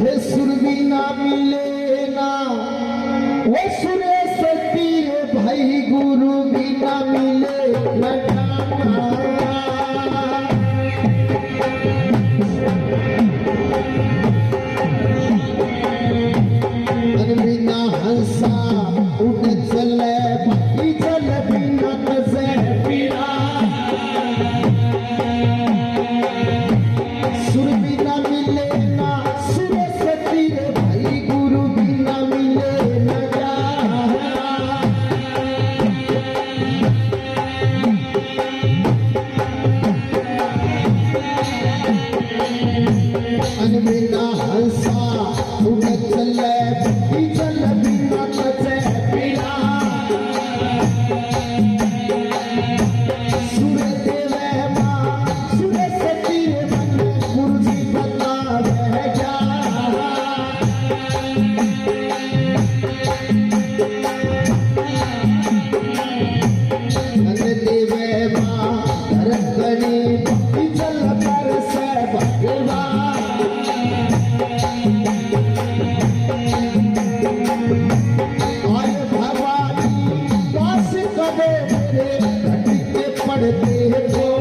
হে সুরবি না মিলে না। ও সুরে সতীরে ভাই গুরু বিনা মিলে না। पढ़ते पढ़ते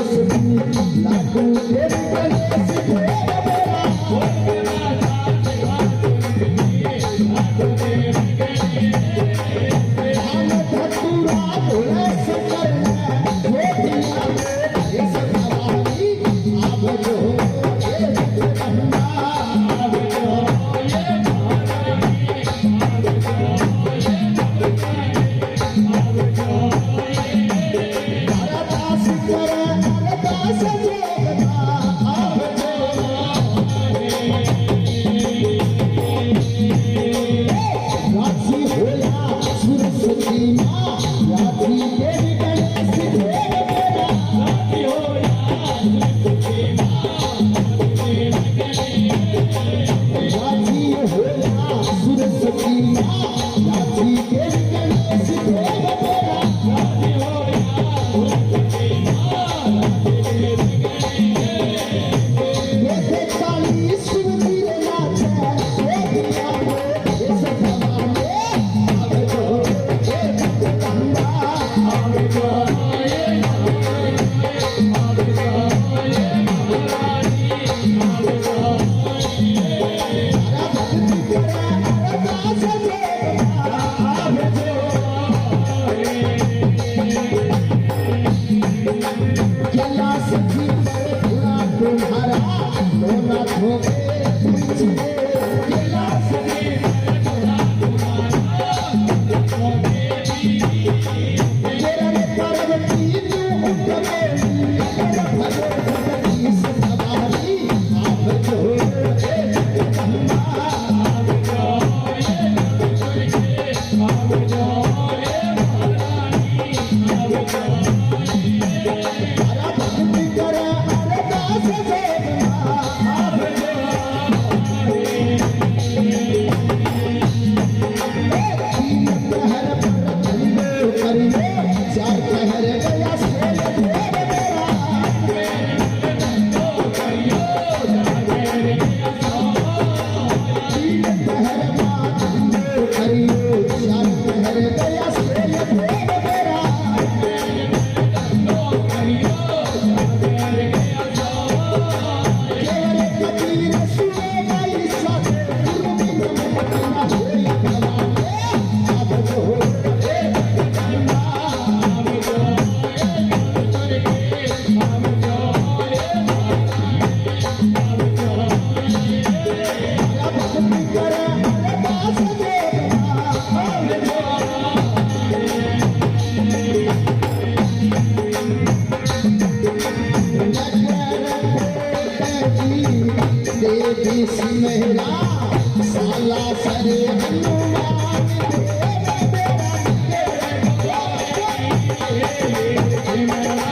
सरस्वती लाडू देव गणेश देव Amen.